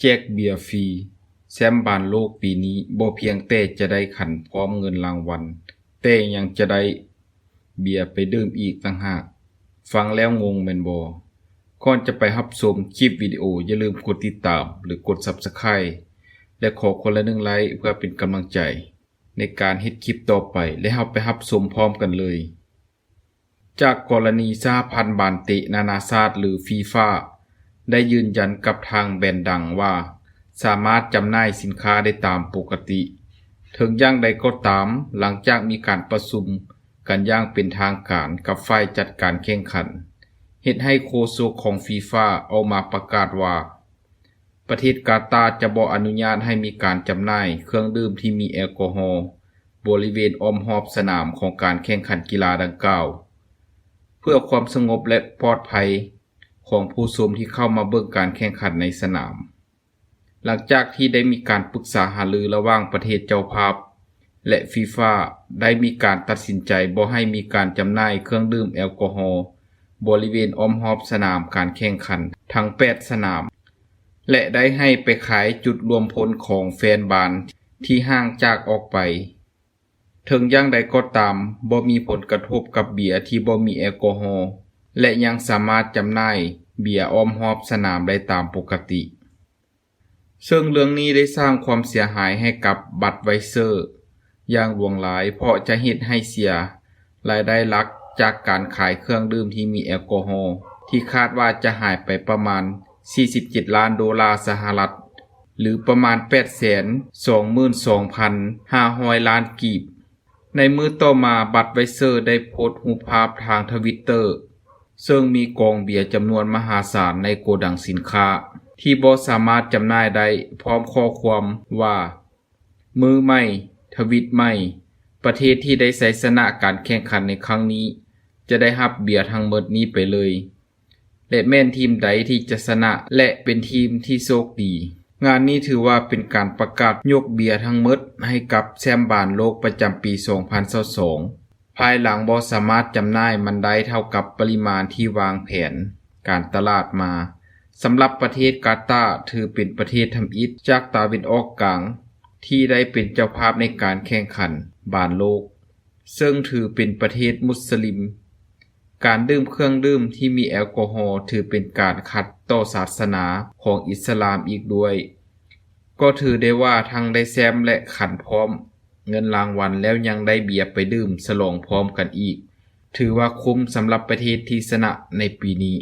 แจกเบียร์ฟรีแชมป์บานโลกปีนี้บ่เพียงแต่จะได้ขันพร้อมเงินรางวัล แต่ยังจะได้เบียร์ไปดื่มอีกต่างหาก ฟังแล้วงงแมนบ่ก่อนจะไปรับชมคลิปวิดีโอ อย่าลืมกดติดตามหรือกด Subscribe และขอคนละหนึ่งไลค์เพื่อเป็นกำลังใจ ในการเฮ็ดคลิปต่อไป และเฮาไปรับชมพร้อมกันเลย จากกรณีสหพันธ์บานตะนานาชาติหรือฟีฟ่า ได้ยืนยันกับทางแบรนด์ดังว่า สามารถจำหน่ายสินค้าได้ตามปกติ ถึงอย่างใดก็ตามหลังจากมีการประชุมกันอย่างเป็นทางการกับฝ่ายจัดการแข่งขันเฮ็ดให้โคโซกของฟีฟาออกมาประกาศว่า ประเทศกาตาจะบ่อนุญาตให้มีการจำหน่ายเครื่องดื่มที่มีแอลกอฮอล์บริเวณอ้อมรอบสนามของการแข่งขันกีฬาดังกล่าว เพื่อความสงบและปลอดภัย ของผู้ชมที่เข้ามาเบิ่งการแข่งขันในสนาม หลังจากที่ได้มีการปรึกษาหารือระหว่างประเทศเจ้าภาพ และฟีฟ่าได้มีการตัดสินใจบ่ให้มีการจำหน่ายเครื่องดื่มแอลกอฮอล์บริเวณอ้อมรอบสนามการแข่งขันทั้ง 8 สนาม และได้ให้ไปขายจุดรวมพลของแฟนบานที่ห่างจากออกไป ถึงอย่างใดก็ตามบ่มีผลกระทบกับเบียร์ที่บ่มีแอลกอฮอล์ และยังสามารถจำหน่ายเบียร์อ้อมรอบสนามได้ตามปกติ ซึ่งเรื่องนี้ได้สร้างความเสียหายให้กับบัตรไวเซอร์ อย่างหลวงหลายเพราะจะเฮ็ดให้เสีย รายได้หลักจากการขายเครื่องดื่มที่มีแอลกอฮอล์ที่คาดว่าจะหายไปประมาณ 47 ล้านโดลาร์สหรัฐ หรือประมาณ 822,500 ล้านกีบ ในมือต่อมาบัตรไวเซอร์ได้โพสต์รูปภาพทางทวิตเตอร์ ซึ่งมีกองเบียร์จำนวนมหาศาลในโกดังสินค้า ที่บ่สามารถจำหน่ายได้พร้อมข้อความว่า มือใหม่ ทวิตใหม่ ประเทศที่ได้ใช้ชนะการแข่งขันในครั้งนี้ จะได้รับเบียร์ทั้งหมดนี้ไปเลย และแม่นทีมใดที่จะชนะและเป็นทีมที่โชคดี งานนี้ถือว่าเป็นการประกาศยกเบียร์ทั้งหมดให้กับแชมป์บานโลกประจำปี 2022 ภายหลังบ่สามารถจำหน่ายมันได้เท่ากับปริมาณที่วางแผนการตลาดมาสำหรับประเทศกาตาร์ถือเป็นประเทศทำอิฐจากตาเวนออกกลาง ที่ได้เป็นเจ้าภาพในการแข่งขันบานโลก ซึ่งถือเป็นประเทศมุสลิม การดื่มเครื่องดื่มที่มีแอลกอฮอล์ถือเป็นการขัดต่อศาสนาของอิสลามอีกด้วย ก็ถือได้ว่าทั้งได้แซมและขันพร้อม เงินรางวัลแล้วยังได้เบียร์ไปดื่มฉลองพร้อมกันอีก ถือว่าคุ้มสำหรับประเทศที่ชนะในปีนี้